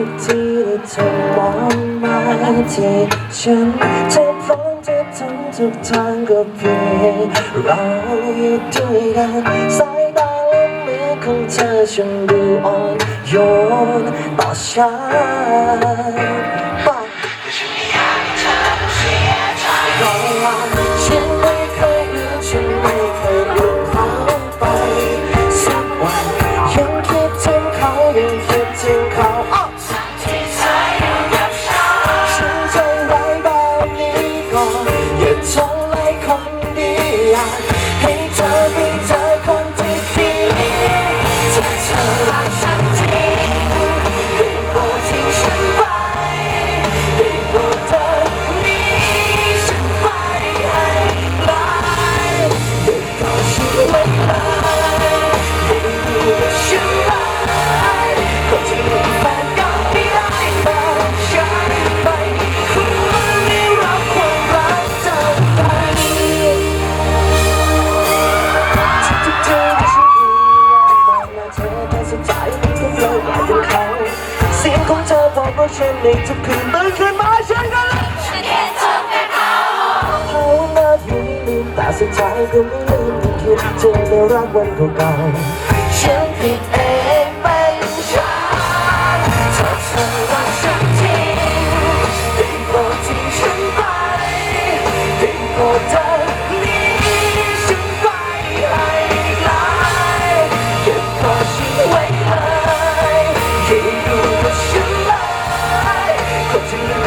ทุกทีที่เธอมองมาที่ฉันเธอพร้อมจะทำทุกทางก็เพื่อเราอยู่ด้วยกันสายตาและมือของเธอฉันดูอ่อนโยนต่อฉัน เพราะฉันในทุกคืนตื่นขึ้นมาฉันก็เลยฉันแค่ชำแต่เขาเขาหน้าที่ลืมแต่สุดท้ายก็ไม่ลืมที่เธอในรักวันเก่าๆฉันผิดเอง 破军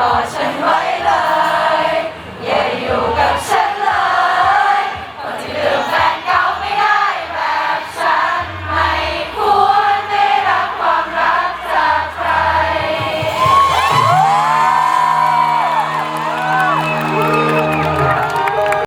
것이